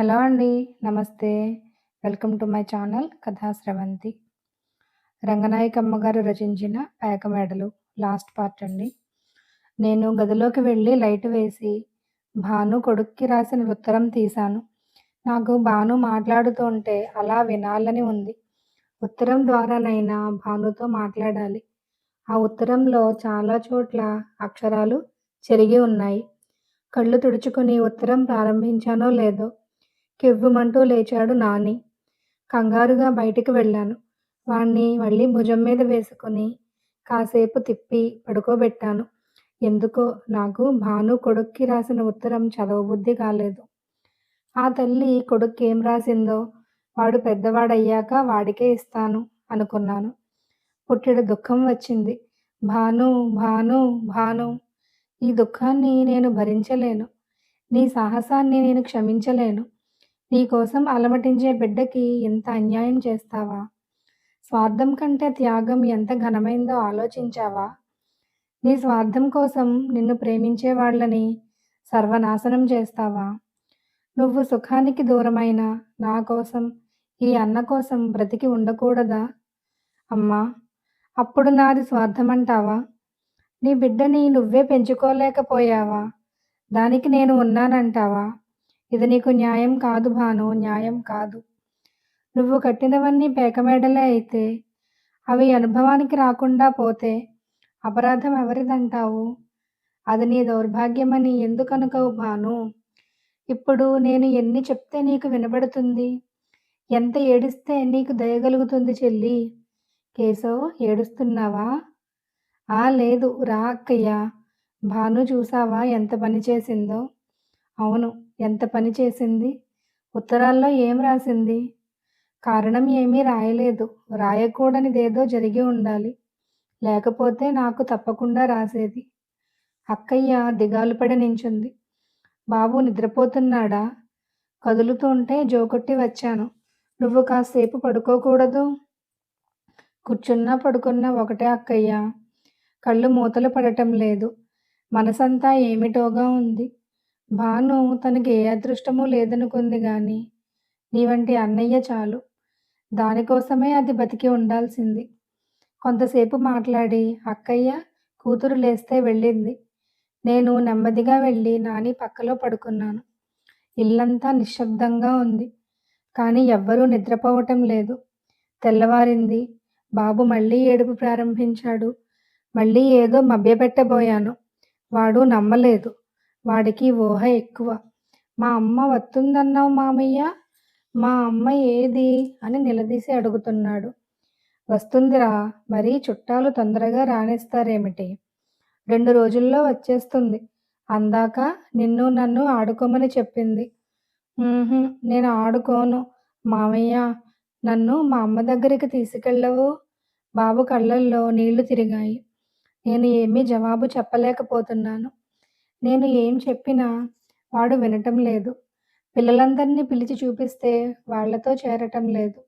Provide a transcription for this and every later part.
Hello అండి. నమస్తే. Welcome to my channel కథా స్రవంతి. రంగనాయకమ్మ గారు రచించిన పేకమేడలు లాస్ట్ పార్ట్ అండి. నేను గదిలోకి వెళ్ళి లైట్ వేసి భాను కొడుక్కి రాసిన ఉత్తరం తీశాను. నాకు భాను మాట్లాడుతూంటే అలా వినాలని ఉంది. ఉత్తరం ద్వారానైనా భానుతో మాట్లాడాలి. ఆ ఉత్తరంలో చాలా చోట్ల అక్షరాలు చెరిగి ఉన్నాయి. కళ్ళు తుడుచుకుని ఉత్తరం ప్రారంభించానో లేదో కెవ్వుమంటూ లేచాడు నాని. కంగారుగా బయటికి వెళ్ళాను. వాణ్ణి మళ్ళీ భుజం మీద వేసుకుని కాసేపు తిప్పి పడుకోబెట్టాను. ఎందుకో నాకు భాను కొడుక్కి రాసిన ఉత్తరం చదవబుద్ధి కాలేదు. ఆ తల్లి కొడుక్కి ఏం రాసిందో వాడు పెద్దవాడయ్యాక వాడికే ఇస్తాను అనుకున్నాను. పుట్టెడు దుఃఖం వచ్చింది. భాను భాను భాను ఈ దుఃఖాన్ని నేను భరించలేను. నీ సాహసాన్ని నేను క్షమించలేను. నీకోసం అలమటించే బిడ్డకి ఇంత అన్యాయం చేస్తావా? స్వార్థం కంటే త్యాగం ఎంత ఘనమైందో ఆలోచించావా? నీ స్వార్థం కోసం నిన్ను ప్రేమించే వాళ్ళని సర్వనాశనం చేస్తావా? నువ్వు సుఖానికి దూరమైన నా కోసం ఈ అన్న కోసం బ్రతికి ఉండకూడదా? అమ్మా! అప్పుడు నాది స్వార్థమంటావా? నీ బిడ్డని నువ్వే పెంచుకోలేకపోయావా? దానికి నేను ఉన్నానంటావా? ఇది నీకు న్యాయం కాదు భాను న్యాయం కాదు. నువ్వు కట్టినవన్నీ పేకమేడలే అయితే, అవి అనుభవానికి రాకుండా పోతే అపరాధం ఎవరిదంటావు? అది నీ దౌర్భాగ్యమని ఎందుకనుకోవు భాను ఇప్పుడు నేను ఎన్ని చెప్తే నీకు వినబడుతుంది? ఎంత ఏడిస్తే నీకు దయగలుగుతుంది చెల్లి కేశవ్ ఏడుస్తున్నావా? ఆ లేదు రా అక్కయ్యా! భాను చూసావా ఎంత పని చేసిందో? అవును ఎంత పని చేసింది? ఉత్తరాల్లో ఏం రాసింది? కారణం ఏమీ రాయలేదు. రాయకూడనిదేదో జరిగి ఉండాలి. లేకపోతే నాకు తప్పకుండా రాసేది. అక్కయ్య దిగాలు పడి నించుంది. బాబు నిద్రపోతున్నాడా? కదులుతుంటే జోకొట్టి వచ్చాను. నువ్వు కాసేపు పడుకోకూడదు కూర్చున్నా పడుకున్నా ఒకటే అక్కయ్య కళ్ళు మూతలు పడటం లేదు. మనసంతా ఏమిటోగా ఉంది. భాను తనకి ఏ అదృష్టమూ లేదనుకుంది గాని, నీవంటి అన్నయ్య చాలు. దానికోసమే అది బతికి ఉండాల్సింది. కొంతసేపు మాట్లాడి అక్కయ్య కూతురు లేస్తే వెళ్ళింది. నేను నెమ్మదిగా వెళ్ళి నాని పక్కలో పడుకున్నాను. ఇల్లంతా నిశ్శబ్దంగా ఉంది. కానీ ఎవ్వరూ నిద్రపోవటం లేదు. తెల్లవారింది. బాబు మళ్ళీ ఏడుపు ప్రారంభించాడు. మళ్ళీ ఏదో మభ్యపెట్టబోయాను. వాడు నమ్మలేదు. వాడికి ఊహ ఎక్కువ. మా అమ్మ వస్తుందన్నావు మామయ్య! మా అమ్మ ఏది అని నిలదీసి అడుగుతున్నాడు. వస్తుందిరా! మరీ చుట్టాలు తొందరగా రాణిస్తారేమిటి రెండు రోజుల్లో వచ్చేస్తుంది. అందాక నిన్ను నన్ను ఆడుకోమని చెప్పింది. నేను ఆడుకోను. మామయ్య నన్ను మా అమ్మ దగ్గరికి తీసుకెళ్ళవు బాబు కళ్ళల్లో నీళ్ళు తిరిగాయి. నేను ఏమీ జవాబు చెప్పలేకపోతున్నాను. నేను ఏం చెప్పినా వాడు వినటం లేదు. పిల్లలందరినీ పిలిచి చూపిస్తే వాళ్ళతో చేరటం లేదు.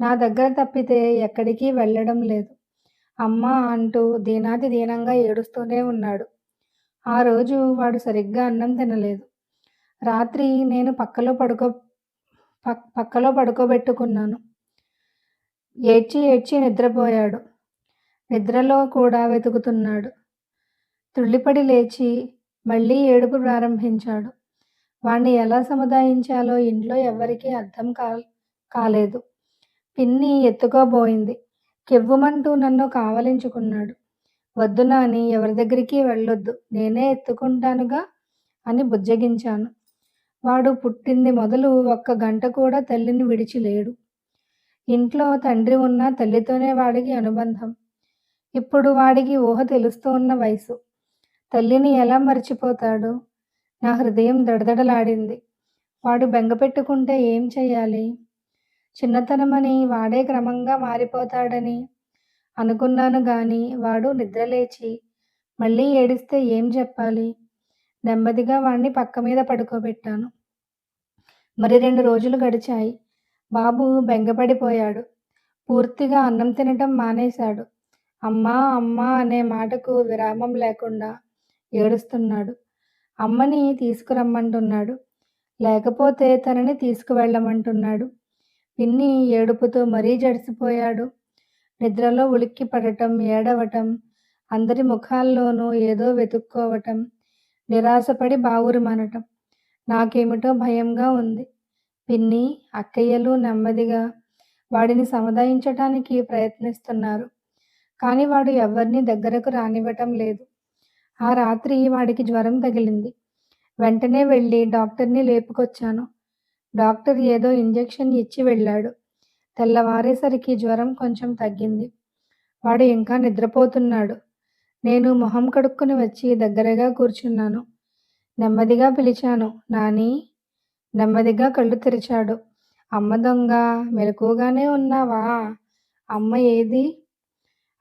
నా దగ్గర తప్పితే ఎక్కడికీ వెళ్ళడం లేదు. అమ్మ అంటూ దీనాది దీనంగా ఏడుస్తూనే ఉన్నాడు. ఆ రోజు వాడు సరిగ్గా అన్నం తినలేదు. రాత్రి నేను పక్కలో పడుకో పక్కలో పడుకోబెట్టుకున్నాను. ఏడ్చి ఏడ్చి నిద్రపోయాడు. నిద్రలో కూడా వెతుకుతున్నాడు. తుళ్ళిపడి లేచి మళ్ళీ ఏడుపు ప్రారంభించాడు. వాణ్ణి ఎలా సముదాయించాలో ఇంట్లో ఎవ్వరికీ అర్థం కాలేదు. పిన్ని ఎత్తుకోబోయింది. కెవ్వుమంటూ నన్ను కావలించుకున్నాడు. వద్దు నానీ! ఎవరి దగ్గరికీ వెళ్ళొద్దు. నేనే ఎత్తుకుంటానుగా అని బుజ్జగించాను. వాడు పుట్టింది మొదలు ఒక్క గంట కూడా తల్లిని విడిచి లేడు. ఇంట్లో తండ్రి ఉన్నా తల్లితోనే వాడికి అనుబంధం. ఇప్పుడు వాడికి ఊహ తెలుస్తూన్న వయసు. తల్లిని ఎలా మర్చిపోతాడు నా హృదయం దడదడలాడింది. వాడు బెంగపెట్టుకుంటే ఏం చెయ్యాలి? చిన్నతనమని వాడే క్రమంగా మారిపోతాడని అనుకున్నాను గాని వాడు నిద్రలేచి మళ్ళీ ఏడిస్తే ఏం చెప్పాలి? నెమ్మదిగా వాణ్ణి పక్కమీద పడుకోబెట్టాను. మరి రెండు రోజులు గడిచాయి. బాబు బెంగపడిపోయాడు. పూర్తిగా అన్నం తినటం మానేశాడు. అమ్మా అమ్మా అనే మాటకు విరామం లేకుండా ఏడుస్తున్నాడు. అమ్మని తీసుకురమ్మంటున్నాడు. లేకపోతే తనని తీసుకువెళ్ళమంటున్నాడు. పిన్ని ఏడుపుతో మరీ జడిసిపోయాడు నిద్రలో ఉలిక్కి పడటం ఏడవటం అందరి ముఖాల్లోనూ ఏదో వెతుక్కోవటం నిరాశపడి బావురుమనటం నాకేమిటో భయంగా ఉంది. పిన్ని అక్కయ్యలు నెమ్మదిగా వాడిని సముదాయించటానికి ప్రయత్నిస్తున్నారు. కానీ వాడు ఎవరిని దగ్గరకు రానివ్వటం లేదు. ఆ రాత్రి వాడికి జ్వరం తగిలింది. వెంటనే వెళ్ళి డాక్టర్ని లేపుకొచ్చాను. డాక్టర్ ఏదో ఇంజెక్షన్ ఇచ్చి వెళ్ళాడు. తెల్లవారేసరికి జ్వరం కొంచెం తగ్గింది. వాడు ఇంకా నిద్రపోతున్నాడు. నేను మొహం కడుక్కుని వచ్చి దగ్గరగా కూర్చున్నాను. నెమ్మదిగా పిలిచాను నాని. నెమ్మదిగా కళ్ళు తెరిచాడు. అమ్మ దొంగ మెలకుగానే ఉన్నావా? అమ్మ ఏది?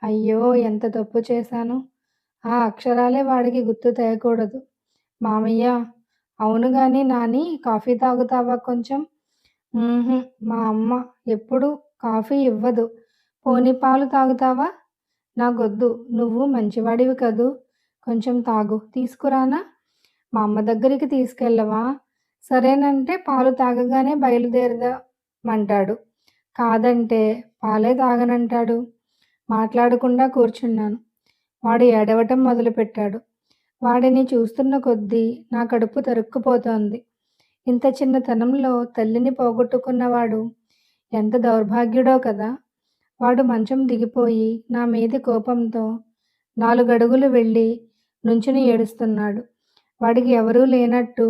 అయ్యో ఎంత తప్పు చేశాను. ఆ అక్షరాలే వాడికి గుర్తు తేయకూడదు మామయ్య అవును గాని నాని కాఫీ తాగుతావా కొంచెం? మా అమ్మ ఎప్పుడు కాఫీ ఇవ్వదు. పోనీ పాలు తాగుతావా? నాకొద్దు. నువ్వు మంచివాడివి కదూ. కొంచెం తాగు. తీసుకురానా? మా అమ్మ దగ్గరికి తీసుకెళ్ళవా? సరేనంటే పాలు తాగగానే బయలుదేరదామంటాడు. కాదంటే పాలే తాగనంటాడు. మాట్లాడకుండా కూర్చున్నాను. వాడు ఏడవటం మొదలుపెట్టాడు. వాడిని చూస్తున్న కొద్దీ నా కడుపు తరుక్కుపోతోంది. ఇంత చిన్నతనంలో తల్లిని పోగొట్టుకున్నవాడు ఎంత దౌర్భాగ్యుడో కదా! వాడు మంచం దిగిపోయి నా మీది కోపంతో నాలుగడుగులు వెళ్ళి నుంచుని ఏడుస్తున్నాడు. వాడికి ఎవరూ లేనట్టు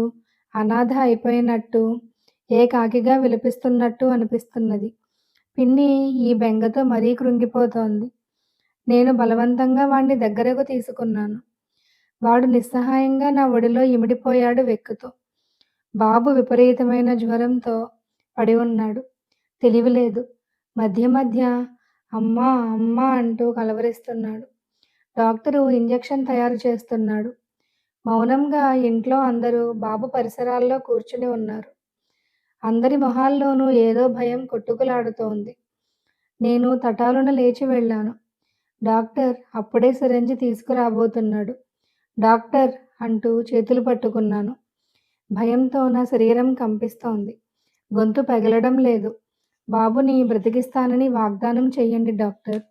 అనాథ అయిపోయినట్టు ఏకాకిగా విలపిస్తున్నట్టు అనిపిస్తున్నది. పిన్ని ఈ బెంగతో మరీ కృంగిపోతోంది. నేను బలవంతంగా వాణ్ణి దగ్గరకు తీసుకున్నాను. వాడు నిస్సహాయంగా నా ఒడిలో ఇమిడిపోయాడు వెక్కుతో. బాబు విపరీతమైన జ్వరంతో పడి ఉన్నాడు. తెలివిలేదు మధ్య మధ్య అమ్మా అమ్మా అంటూ కలవరిస్తున్నాడు. డాక్టరు ఇంజెక్షన్ తయారు చేస్తున్నాడు. మౌనంగా ఇంట్లో అందరూ బాబు పరిసరాల్లో కూర్చుని ఉన్నారు. అందరి మొహాల్లోనూ ఏదో భయం కొట్టుకులాడుతోంది. నేను తటాలున లేచి వెళ్ళాను. డాక్టర్ అప్పుడే సిరంజి తీసుకురాబోతున్నాడు. డాక్టర్ అంటూ చేతులు పట్టుకున్నాను. భయంతో నా శరీరం కంపిస్తోంది. గొంతు పగలడం లేదు. బాబుని బ్రతికిస్తానని వాగ్దానం చేయండి డాక్టర్.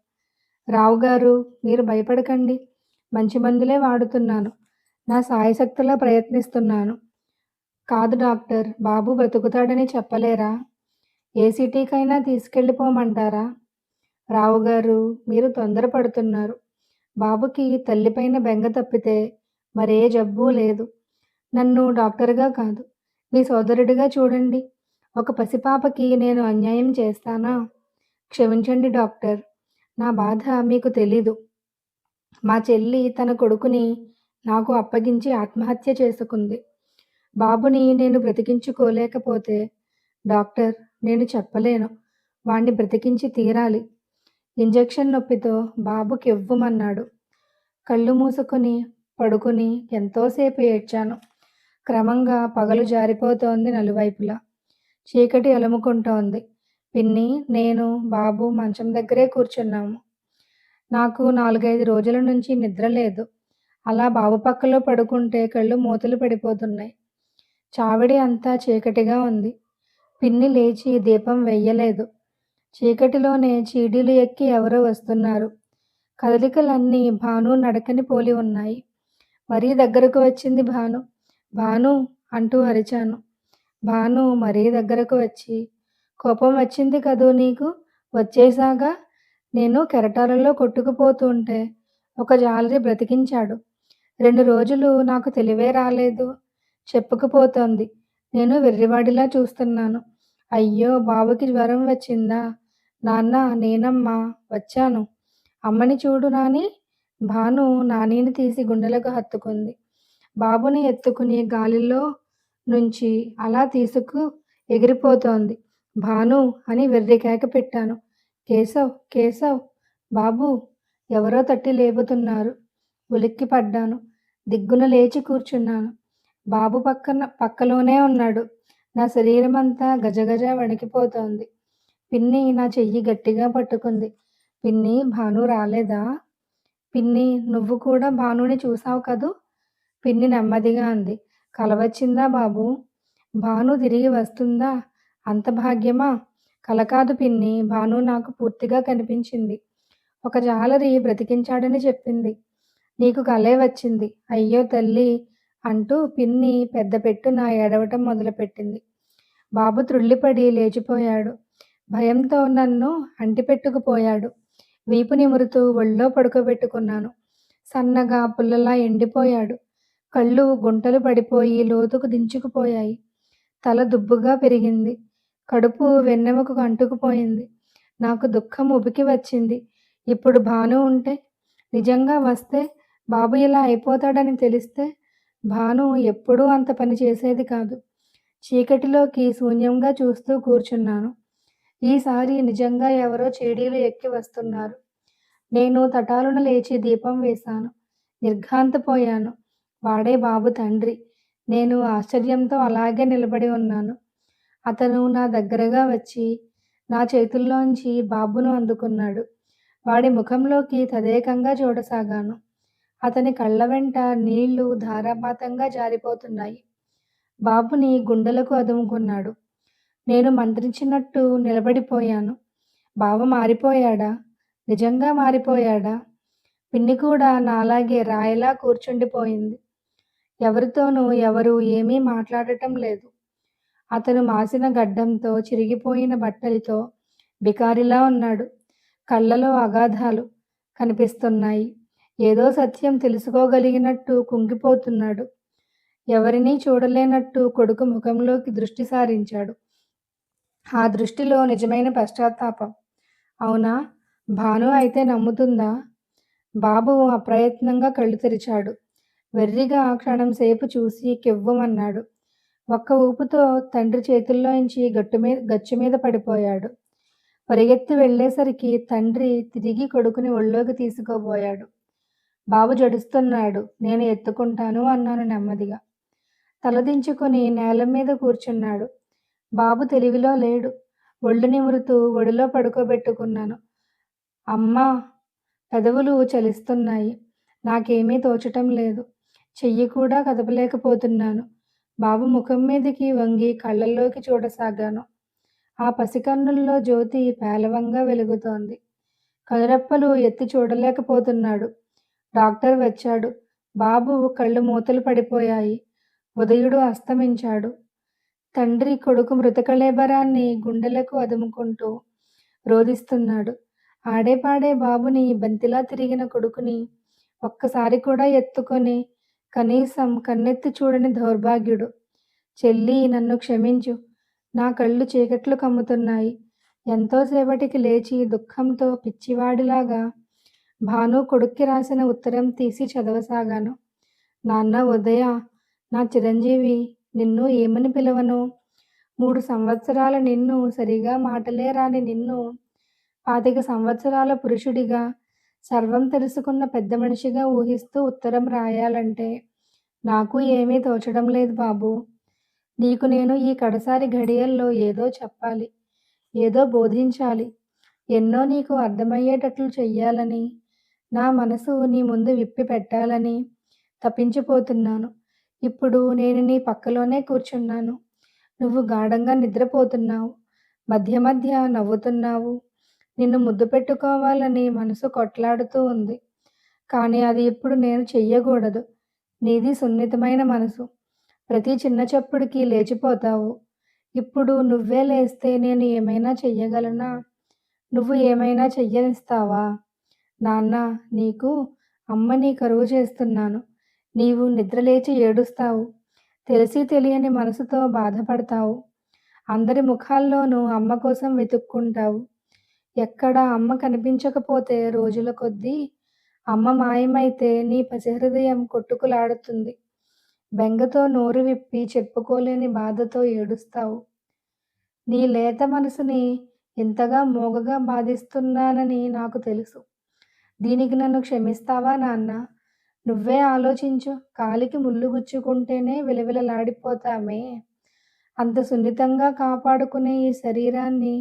రావు గారు మీరు భయపడకండి. మంచి మందులే వాడుతున్నాను. నా సాయశక్తులా ప్రయత్నిస్తున్నాను. కాదు డాక్టర్ బాబు బ్రతుకుతాడని చెప్పలేరా? ఏ సిటీకైనా తీసుకెళ్ళిపోమంటారా? రావు గారు మీరు తొందరపడుతున్నారు. బాబుకి తల్లిపైన బెంగ తప్పితే మరే జబ్బు లేదు. నన్ను డాక్టర్గా కాదు మీ సోదరుడిగా చూడండి. ఒక పసిపాపకి నేను అన్యాయం చేస్తానా? క్షమించండి డాక్టర్ నా బాధ మీకు తెలీదు. మా చెల్లి తన కొడుకుని నాకు అప్పగించి ఆత్మహత్య చేసుకుంది. బాబుని నేను బ్రతికించుకోలేకపోతే డాక్టర్ నేను చెప్పలేను. వాణ్ణి బ్రతికించి తీరాలి. ఇంజెక్షన్ నొప్పితో బాబుకి ఇవ్వమన్నాడు. కళ్ళు మూసుకొని పడుకుని ఎంతోసేపు ఏడ్చాను. క్రమంగా పగలు జారిపోతోంది నలువైపులా. చీకటి అలుముకుంటోంది. పిన్ని నేను బాబు మంచం దగ్గరే కూర్చున్నాము. నాకు నాలుగైదు రోజుల నుంచి నిద్ర లేదు. అలా బాబు పక్కలో పడుకుంటే కళ్ళు మూతలు పడిపోతున్నాయి. చావిడి అంతా చీకటిగా ఉంది. పిన్ని లేచి దీపం వెయ్యలేదు. చీకటిలోనే చీడీలు ఎక్కి ఎవరో వస్తున్నారు. కదలికలన్నీ భాను నడకని పోలి ఉన్నాయి. మరీ దగ్గరకు వచ్చింది భాను. భాను అంటూ అరిచాను. భాను మరీ దగ్గరకు వచ్చి కోపం వచ్చింది కదూ నీకు? వచ్చేసాగా నేను కెరటాలలో కొట్టుకుపోతుంటే ఒక జాలరి బ్రతికించాడు. రెండు రోజులు నాకు తెలివే రాలేదు. చెప్పుకుపోతోంది. నేను వెర్రివాడిలా చూస్తున్నాను. అయ్యో బాబుకి జ్వరం వచ్చిందా? నాన్న నేనమ్మా వచ్చాను. అమ్మని చూడు నాని. భాను నానిని తీసి గుండెలకు హత్తుకుంది. బాబుని ఎత్తుకుని గాలిలో నుంచి అలా తీసుకు ఎగిరిపోతోంది. భాను అని వెర్రికేక పెట్టాను. కేశవ్ కేశవ్ బాబు ఎవరో తట్టి లేపుతున్నారు. ఉలిక్కి పడ్డాను. దిగ్గున లేచి కూర్చున్నాను. బాబు పక్కన పక్కలోనే ఉన్నాడు. నా శరీరం అంతా గజగజ వణికిపోతోంది. పిన్ని నా చెయ్యి గట్టిగా పట్టుకుంది. పిన్ని భాను రాలేదా? పిన్ని నువ్వు కూడా భానుని చూసావు కదూ? పిన్ని నెమ్మదిగా అంది. కలవచ్చిందా బాబు? భాను తిరిగి వస్తుందా? అంత భాగ్యమా? కలకాదు పిన్ని భాను నాకు పూర్తిగా కనిపించింది. ఒక జాలరి బ్రతికించాడని చెప్పింది. నీకు కలే వచ్చింది. అయ్యో తల్లి! అంటూ పిన్ని పెద్ద పెట్టు నా ఏడవటం మొదలుపెట్టింది. బాబు త్రుళ్ళిపడి లేచిపోయాడు. భయంతో నన్ను అంటిపెట్టుకుపోయాడు. వీపు నిమురుతూ ఒళ్ళో పడుకోబెట్టుకున్నాను. సన్నగా పుల్లలా ఎండిపోయాడు. కళ్ళు గుంటలు పడిపోయి లోతుకు దించుకుపోయాయి. తల దుబ్బుగా పెరిగింది. కడుపు వెన్నెముకు అంటుకుపోయింది. నాకు దుఃఖం ఉబికి వచ్చింది. ఇప్పుడు భాను ఉంటే నిజంగా వస్తే బాబు ఇలా అయిపోతాడని తెలిస్తే భాను ఎప్పుడూ అంత పని చేసేది కాదు. చీకటిలోకి శూన్యంగా చూస్తూ కూర్చున్నాను. ఈసారి నిజంగా ఎవరో చేడీలు ఎక్కి వస్తున్నారు. నేను తటాలున లేచి దీపం వేశాను. నిర్ఘాంతపోయాను. వాడే బాబు తండ్రి. నేను ఆశ్చర్యంతో అలాగే నిలబడి ఉన్నాను. అతను నా దగ్గరగా వచ్చి నా చేతుల్లోంచి బాబును అందుకున్నాడు. వాడి ముఖంలోకి తదేకంగా చూడసాగాను. అతని కళ్ళ వెంట నీళ్ళు ధారాపాతంగా జారిపోతున్నాయి. బాబుని గుండెలకు అదుముకున్నాడు. నేను మంత్రించినట్టు నిలబడిపోయాను. బావ మారిపోయాడా? నిజంగా మారిపోయాడా? పిన్ని కూడా నాలాగే రాయిలా కూర్చుండిపోయింది. ఎవరితోనూ ఎవరు ఏమీ మాట్లాడటం లేదు. అతను మాసిన గడ్డంతో చిరిగిపోయిన బట్టలతో బికారిలా ఉన్నాడు. కళ్ళలో అగాధాలు కనిపిస్తున్నాయి. ఏదో సత్యం తెలుసుకోగలిగినట్టు కుంగిపోతున్నాడు. ఎవరినీ చూడలేనట్టు కొడుకు ముఖంలోకి దృష్టి సారించాడు. ఆ దృష్టిలో నిజమైన పశ్చాత్తాపం. అవునా? భాను అయితే నమ్ముతుందా? బాబు అప్రయత్నంగా కళ్ళు తెరిచాడు. వెర్రిగా క్షణం సేపు చూసి కివ్వమన్నాడు. ఒక్క ఊపుతో తండ్రి చేతుల్లోంచి గట్టు మీద గచ్చు మీద పడిపోయాడు. పరిగెత్తి వెళ్ళేసరికి తండ్రి తిరిగి కొడుకుని ఒళ్ళోకి తీసుకోబోయాడు. బాబు జడుస్తున్నాడు. నేను ఎత్తుకుంటాను అన్నాను నెమ్మదిగా. తలదించుకొని నేల మీద కూర్చున్నాడు. బాబు తెలివిలో లేడు. ఒళ్ళు నిమురుతూ ఒడిలో పడుకోబెట్టుకున్నాను. అమ్మా పెదవులు చలిస్తున్నాయి. నాకేమీ తోచటం లేదు. చెయ్యి కూడా కదపలేకపోతున్నాను. బాబు ముఖం మీదకి వంగి కళ్ళల్లోకి చూడసాగాను. ఆ పసికన్నుల్లో జ్యోతి పేలవంగా వెలుగుతోంది. కనురెప్పలు ఎత్తి చూడలేకపోతున్నాడు. డాక్టర్ వచ్చాడు. బాబు కళ్ళు మూతలు పడిపోయాయి. ఉదయుడు అస్తమించాడు. తండ్రి కొడుకు మృతకళేబరాన్ని గుండెలకు అదుముకుంటూ రోధిస్తున్నాడు. ఆడేపాడే బాబుని బంతిలా తిరిగిన కొడుకుని ఒక్కసారి కూడా ఎత్తుకొని కనీసం కన్నెత్తి చూడని దౌర్భాగ్యుడు. చెల్లి నన్ను క్షమించు. నా కళ్ళు చీకట్లు కమ్ముతున్నాయి. ఎంతోసేపటికి లేచి దుఃఖంతో పిచ్చివాడిలాగా భాను కొడుక్కి రాసిన ఉత్తరం తీసి చదవసాగాను. నాన్న ఉదయ నా చిరంజీవి నిన్ను ఏమని పిలవను? మూడు సంవత్సరాల నిన్ను సరిగా మాటలే రాని నిన్ను పాతిక సంవత్సరాల పురుషుడిగా సర్వం తెలుసుకున్న పెద్ద మనిషిగా ఊహిస్తూ ఉత్తరం రాయాలంటే నాకు ఏమీ తోచడం లేదు బాబు. నీకు నేను ఈ కడసారి ఘడియల్లో ఏదో చెప్పాలి ఏదో బోధించాలి ఎన్నో నీకు అర్థమయ్యేటట్లు చెయ్యాలని నా మనసు నీ ముందు విప్పి పెట్టాలని తప్పించిపోతున్నాను ఇప్పుడు నేను నీ పక్కలోనే కూర్చున్నాను. నువ్వు గాఢంగా నిద్రపోతున్నావు. మధ్య మధ్య నవ్వుతున్నావు. నిన్ను ముద్దు పెట్టుకోవాలని మనసు కొట్లాడుతూ ఉంది. కానీ అది ఇప్పుడు నేను చెయ్యకూడదు. నీది సున్నితమైన మనసు. ప్రతి చిన్న చప్పుడుకి లేచిపోతావు. ఇప్పుడు నువ్వే లేస్తే నేను ఏమైనా చెయ్యగలనా? నువ్వు ఏమైనా చెయ్యనిస్తావా? నాన్న నీకు అమ్మని కరువు చేస్తున్నాను. నీవు నిద్రలేచి ఏడుస్తావు. తెలిసి తెలియని మనసుతో బాధపడతావు. అందరి ముఖాల్లోనూ అమ్మ కోసం వెతుక్కుంటావు. ఎక్కడ అమ్మ కనిపించకపోతే రోజుల కొద్దీ అమ్మ మాయమైతే నీ పసిహృదయం కొట్టుకులాడుతుంది. బెంగతో నోరు విప్పి చెప్పుకోలేని బాధతో ఏడుస్తావు. నీ లేత మనసుని ఇంతగా మోగగా బాధిస్తున్నానని నాకు తెలుసు. దీనికి నన్ను క్షమిస్తావా నాన్న? నువ్వే ఆలోచించు. కాలికి ముళ్ళు గుచ్చుకుంటేనే విలవిలలాడిపోతామే. అంత సున్నితంగా కాపాడుకునే ఈ శరీరాన్ని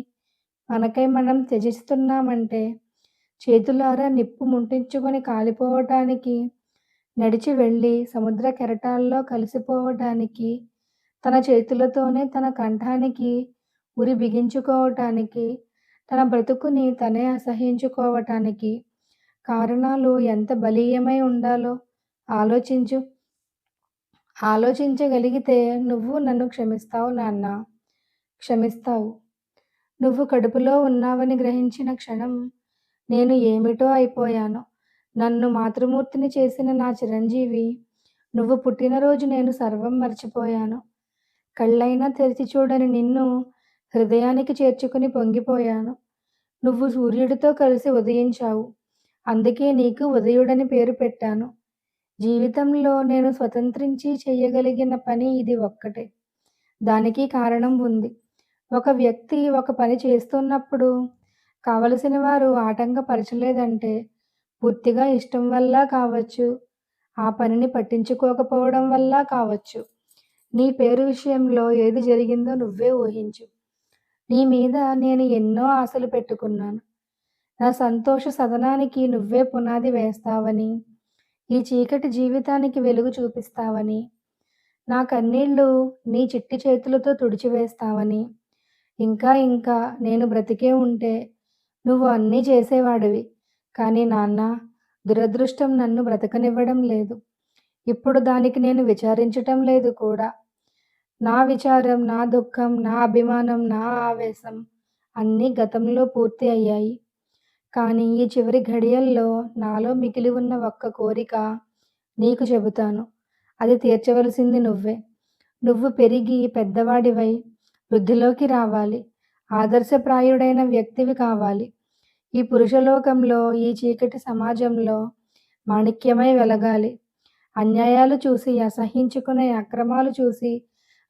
మనకై మనం త్యజిస్తున్నామంటే చేతులారా నిప్పు ముంటించుకొని కాలిపోవటానికి నడిచి వెళ్ళి సముద్ర కెరటాల్లో కలిసిపోవటానికి తన చేతులతోనే తన కంఠానికి ఉరి బిగించుకోవటానికి తన బ్రతుకుని తనే అసహ్యించుకోవటానికి కారణాలు ఎంత బలీయమై ఉండాలో ఆలోచించు. ఆలోచించగలిగితే నువ్వు నన్ను క్షమిస్తావు నాన్న. క్షమిస్తావు. నువ్వు కడుపులో ఉన్నావని గ్రహించిన క్షణం నేను ఏమిటో అయిపోయాను. నన్ను మాతృమూర్తిని చేసిన నా చిరంజీవి నువ్వు పుట్టినరోజు నేను సర్వం మర్చిపోయాను. కళ్ళైనా తెరిచి చూడని నిన్ను హృదయానికి చేర్చుకుని పొంగిపోయాను. నువ్వు సూర్యుడితో కలిసి ఉదయించావు. అందుకే నీకు ఉదయుడని పేరు పెట్టాను. జీవితంలో నేను స్వతంత్రించి చేయగలిగిన పని ఇది ఒక్కటే. దానికి కారణం ఉంది. ఒక వ్యక్తి ఒక పని చేస్తున్నప్పుడు కావలసిన వారు ఆటంకపరచలేదంటే పూర్తిగా ఇష్టం వల్ల కావచ్చు ఆ పనిని పట్టించుకోకపోవడం వల్ల కావచ్చు. నీ పేరు విషయంలో ఏది జరిగిందో నువ్వే ఊహించు. నీ మీద నేను ఎన్నో ఆశలు పెట్టుకున్నాను. నా సంతోష సదనానికి నువ్వే పునాది వేస్తావని ఈ చీకటి జీవితానికి వెలుగు చూపిస్తావని నా కన్నీళ్ళు నీ చిట్టి చేతులతో తుడిచివేస్తావని ఇంకా ఇంకా నేను బ్రతికే ఉంటే నువ్వు అన్నీ చేసేవాడివి. కానీ నాన్న దురదృష్టం నన్ను బ్రతకనివ్వడం లేదు. ఇప్పుడు దానికి నేను విచారించటం లేదు కూడా. నా విచారం నా దుఃఖం నా అభిమానం నా ఆవేశం అన్నీ గతంలో పూర్తి అయ్యాయి. కానీ ఈ చివరి ఘడియల్లో నాలో మిగిలి ఉన్న ఒక్క కోరిక నీకు చెబుతాను. అది తీర్చవలసింది నువ్వే. నువ్వు పెరిగి పెద్దవాడివై వృద్ధిలోకి రావాలి. ఆదర్శప్రాయుడైన వ్యక్తివి కావాలి. ఈ పురుషలోకంలో ఈ చీకటి సమాజంలో మాణిక్యమై వెలగాలి. అన్యాయాలు చూసి అసహించుకునే అక్రమాలు చూసి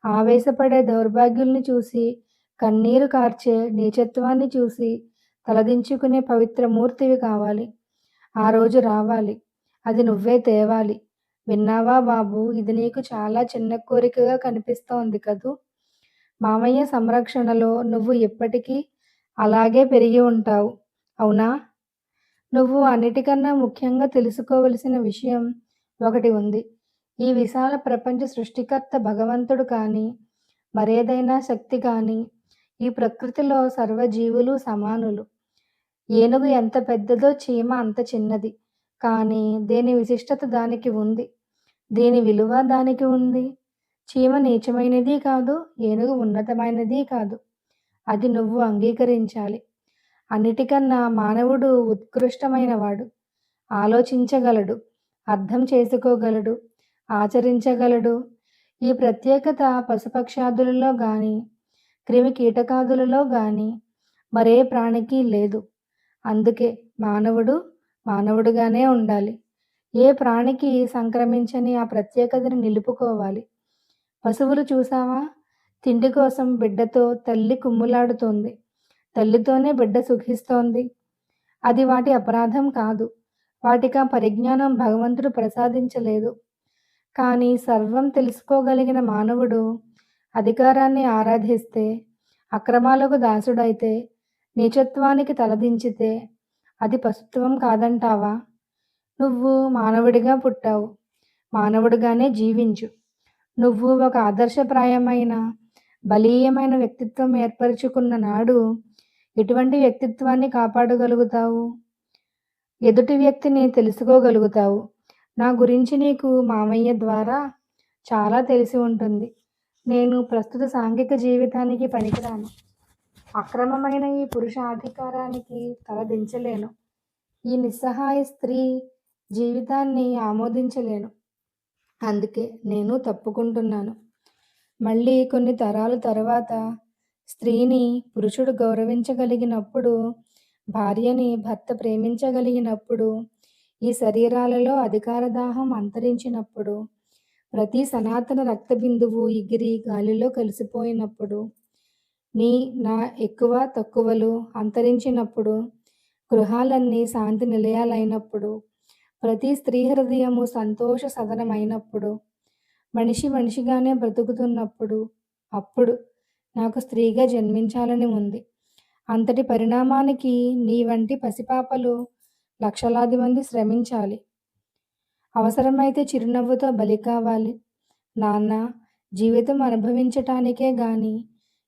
ఆవేశపడే దౌర్భాగ్యుల్ని చూసి కన్నీరు కార్చే నీచత్వాన్ని చూసి తలదించుకునే పవిత్ర మూర్తివి కావాలి. ఆ రోజు రావాలి. అది నువ్వే తేవాలి. విన్నావా బాబు? ఇది నీకు చాలా చిన్న కోరికగా కనిపిస్తోంది కదూ? మామయ్య సంరక్షణలో నువ్వు ఇప్పటికీ అలాగే పెరిగి ఉంటావు. అవునా? నువ్వు అన్నిటికన్నా ముఖ్యంగా తెలుసుకోవలసిన విషయం ఒకటి ఉంది. ఈ విశాల ప్రపంచ సృష్టికర్త భగవంతుడు కానీ మరేదైనా శక్తి కానీ ఈ ప్రకృతిలో సర్వజీవులు సమానులు. ఏనుగు ఎంత పెద్దదో చీమ అంత చిన్నది. కానీ దేని విశిష్టత దానికి ఉంది? దేని విలువ దానికి ఉంది? చీమ నీచమైనది కాదు ఏనుగు ఉన్నతమైనది కాదు. అది నువ్వు అంగీకరించాలి. అన్నిటికన్నా మానవుడు ఉత్కృష్టమైనవాడు. ఆలోచించగలడు అర్థం చేసుకోగలడు ఆచరించగలడు. ఈ ప్రత్యేకత పశుపక్షాదులలో కానీ క్రిమి కీటకాదులలో కానీ మరే ప్రాణికి లేదు. అందుకే మానవుడు మానవుడుగానే ఉండాలి. ఏ ప్రాణికి సంక్రమించని ఆ ప్రత్యేకతను నిలుపుకోవాలి. పశువులు చూసావా తిండి కోసం బిడ్డతో తల్లి కుమ్ములాడుతోంది. తల్లితోనే బిడ్డ సుఖిస్తోంది. అది వాటి అపరాధం కాదు. వాటికి ఆ పరిజ్ఞానం భగవంతుడు ప్రసాదించలేదు. కానీ సర్వం తెలుసుకోగలిగిన మానవుడు అధికారాన్ని ఆరాధిస్తే అక్రమాలకు దాసుడైతే నీచత్వానికి తలదించితే అది పశుత్వం కాదంటావా? నువ్వు మానవుడిగా పుట్టావు మానవుడిగానే జీవించు. నువ్వు ఒక ఆదర్శప్రాయమైన బలీయమైన వ్యక్తిత్వం ఏర్పరచుకున్న నాడు ఎటువంటి వ్యక్తిత్వాన్ని కాపాడగలుగుతావు? ఎదుటి వ్యక్తిని తెలుసుకోగలుగుతావు. నా గురించి నీకు మామయ్య ద్వారా చాలా తెలిసి ఉంటుంది. నేను ప్రస్తుత సాంఘిక జీవితానికి పనికిరాను. అక్రమమైన ఈ పురుషాధికారానికి తలదించలేను ఈ నిస్సహాయ స్త్రీ జీవితాన్ని ఆమోదించలేను. అందుకే నేను తప్పుకుంటున్నాను. మళ్ళీ కొన్ని తరాల తర్వాత స్త్రీని పురుషుడు గౌరవించగలిగినప్పుడు భార్యని భర్త ప్రేమించగలిగినప్పుడు ఈ శరీరాలలో అధికార దాహం అంతరించినప్పుడు ప్రతి సనాతన రక్త బిందువు ఎగిరి గాలిలో కలిసిపోయినప్పుడు నీ నా ఎక్కువ తక్కువలు అంతరించినప్పుడు గృహాలన్నీ శాంతి నిలయాలైనప్పుడు ప్రతి స్త్రీ హృదయము సంతోష సదనమైనప్పుడు మనిషి మనిషిగానే బ్రతుకుతున్నప్పుడు అప్పుడు నాకు స్త్రీగా జన్మించాలని ఉంది. అంతటి పరిణామానికి నీ వంటి పసిపాపలు లక్షలాది మంది శ్రమించాలి. అవసరమైతే చిరునవ్వుతో బలి కావాలి. నాన్న జీవితం అనుభవించటానికే గాని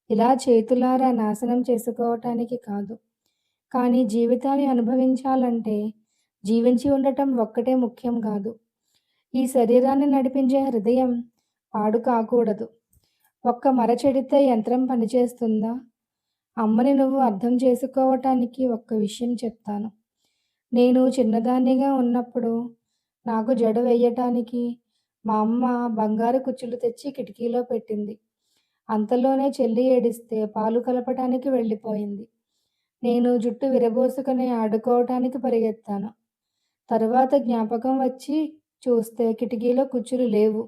ఇలా చేతులారా నాశనం చేసుకోవటానికి కాదు. కానీ జీవితాన్ని అనుభవించాలంటే జీవించి ఉండటం ఒక్కటే ముఖ్యం కాదు. ఈ శరీరాన్ని నడిపించే హృదయం పాడు కాకూడదు. ఒక్క మరచెడితే యంత్రం పనిచేస్తుందా? అమ్మని నువ్వు అర్థం చేసుకోవటానికి ఒక్క విషయం చెప్తాను. నేను చిన్నదాన్నిగా ఉన్నప్పుడు నాకు జడ వేయటానికి మా అమ్మ బంగారు కుచ్చులు తెచ్చి కిటికీలో పెట్టింది. అంతలోనే చెల్లి ఏడిస్తే పాలు కలపటానికి వెళ్ళిపోయింది. నేను జుట్టు విరబోసుకుని ఆడుకోవటానికి పరిగెత్తాను. తరువాత జ్ఞాపకం వచ్చి చూస్తే కిటికీలో కుచ్చులు లేవు.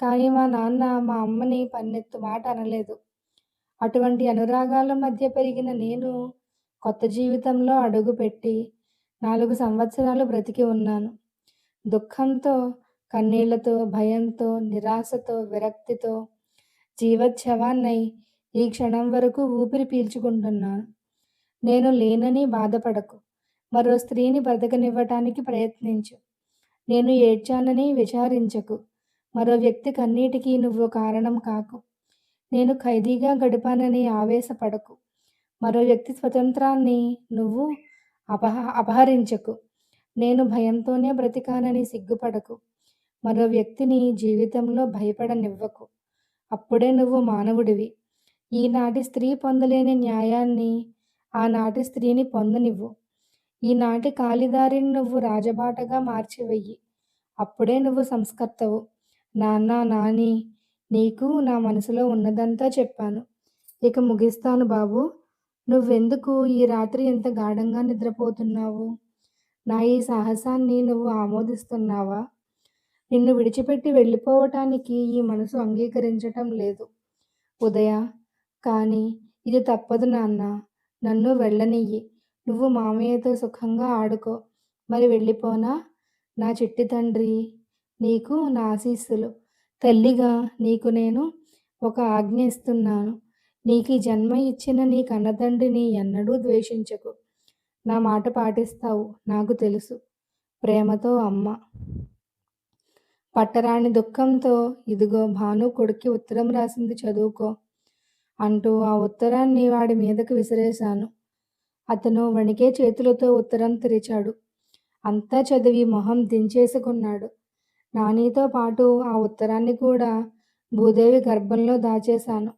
కానీ మా నాన్న మా అమ్మని పన్నెత్తు మాట అనలేదు. అటువంటి అనురాగాల మధ్య పెరిగిన నేను కొత్త జీవితంలో అడుగుపెట్టి నాలుగు సంవత్సరాలు బ్రతికి ఉన్నాను. దుఃఖంతో కన్నీళ్ళతో భయంతో నిరాశతో విరక్తితో జీవచ్ఛవాన్నై ఈ క్షణం వరకు ఊపిరి పీల్చుకుంటున్నాను. నేను లేనని బాధపడకు. మరో స్త్రీని బ్రతకనివ్వటానికి ప్రయత్నించు. నేను ఏడ్చానని విచారించకు. మరో వ్యక్తి కన్నీటికి నువ్వు కారణం కాకు. నేను ఖైదీగా గడిపానని ఆవేశపడకు. మరో వ్యక్తి స్వతంత్రాన్ని నువ్వు అపహ అపహరించకు. నేను భయంతోనే బ్రతికానని సిగ్గుపడకు. మరో వ్యక్తిని జీవితంలో భయపడనివ్వకు. అప్పుడే నువ్వు మానవుడివి. ఈనాటి స్త్రీ పొందలేని న్యాయాన్ని ఆనాటి స్త్రీని పొందనివ్వు. ఈనాటి కాలిదారిని నువ్వు రాజబాటగా మార్చివెయ్యి. అప్పుడే నువ్వు సంస్కర్తవు. నాన్న నాని నీకు నా మనసులో ఉన్నదంతా చెప్పాను. ఇక ముగిస్తాను బాబు. నువ్వెందుకు ఈ రాత్రి ఎంత గాఢంగా నిద్రపోతున్నావు? నా ఈ సాహసాన్ని నువ్వు ఆమోదిస్తున్నావా? నిన్ను విడిచిపెట్టి వెళ్ళిపోవటానికి ఈ మనసు అంగీకరించటం లేదు. ఉదయ కానీ ఇది తప్పదు నాన్న. నన్ను వెళ్ళనియ్యి. నువ్వు మామయ్యతో సుఖంగా ఆడుకో. మరి వెళ్ళిపోనా? నా చిట్టి తండ్రి నీకు నా ఆశీస్సులు. తల్లిగా నీకు నేను ఒక ఆజ్ఞ ఇస్తున్నాను. నీకు జన్మ ఇచ్చిన నీ కన్నతండ్రిని ఎన్నడూ ద్వేషించకు. నా మాట పాటిస్తావు నాకు తెలుసు. ప్రేమతో అమ్మ. పట్టరాని దుఃఖంతో ఇదిగో భాను కొడుక్కి ఉత్తరం రాసింది చదువుకో అంటూ ఆ ఉత్తరాన్ని వాడి మీదకు విసిరేశాను. అతను వణికే చేతులతో ఉత్తరం తెరిచాడు. అంతా చదివి మొహం దించేసుకున్నాడు. నానితో పాటు ఆ ఉత్తరాన్ని కూడా భూదేవి గర్భంలో దాచేశాను.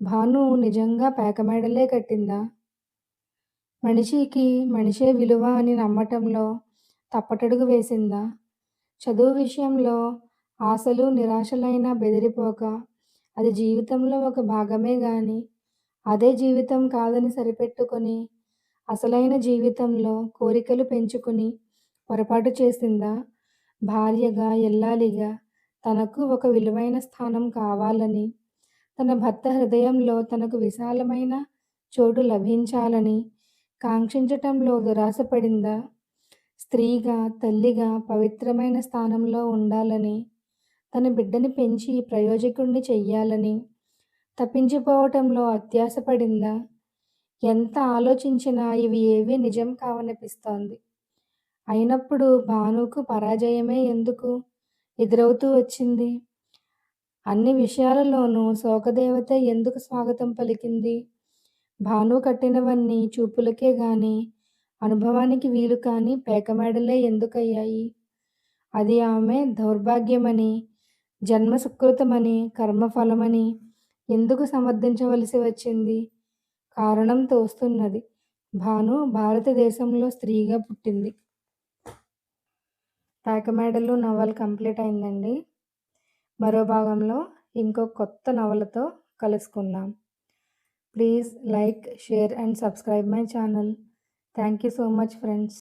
భాను నిజంగా పేకమేడలే కట్టిందా? మనిషికి మనిషే విలువ అని నమ్మటంలో తప్పటడుగు వేసిందా? చదువు విషయంలో ఆశలు నిరాశలైనా బెదిరిపోక అది జీవితంలో ఒక భాగమే గాని అదే జీవితం కాదని సరిపెట్టుకొని అసలైన జీవితంలో కోరికలు పెంచుకుని పొరపాటు చేసిందా? భార్యగా ఎల్లాలిగా తనకు ఒక విలువైన స్థానం కావాలని తన భర్త హృదయంలో తనకు విశాలమైన చోటు లభించాలని కాంక్షించటంలో దురాశపడిందా స్త్రీగా తల్లిగా పవిత్రమైన స్థానంలో ఉండాలని తన బిడ్డని పెంచి ప్రయోజకుణ్ణి చెయ్యాలని తప్పించిపోవటంలో అత్యాసపడిందా ఎంత ఆలోచించినా ఇవి ఏవీ నిజం కావనిపిస్తోంది. అయినప్పుడు భానుకు పరాజయమే ఎందుకు? ఎదురవుతూ వచ్చింది. అన్ని విషయాలలోనూ శోకదేవత ఎందుకు స్వాగతం పలికింది? భాను కట్టినవన్నీ చూపులకే గాని అనుభవానికి వీలు కాని పేకమేడలే ఎందుకయ్యాయి? అది ఆమె దౌర్భాగ్యమని జన్మ సుకృతమని కర్మఫలమని ఎందుకు సమర్థించవలసి వచ్చింది? కారణం తోస్తున్నది. భాను భారతదేశంలో స్త్రీగా పుట్టింది. పేకమేడలు నవల్ కంప్లీట్ అయిందండి. మరో భాగంలో ఇంకో కొత్త నవలతో కలుసుకుందాం. Please like share and subscribe my channel. Thank you so much friends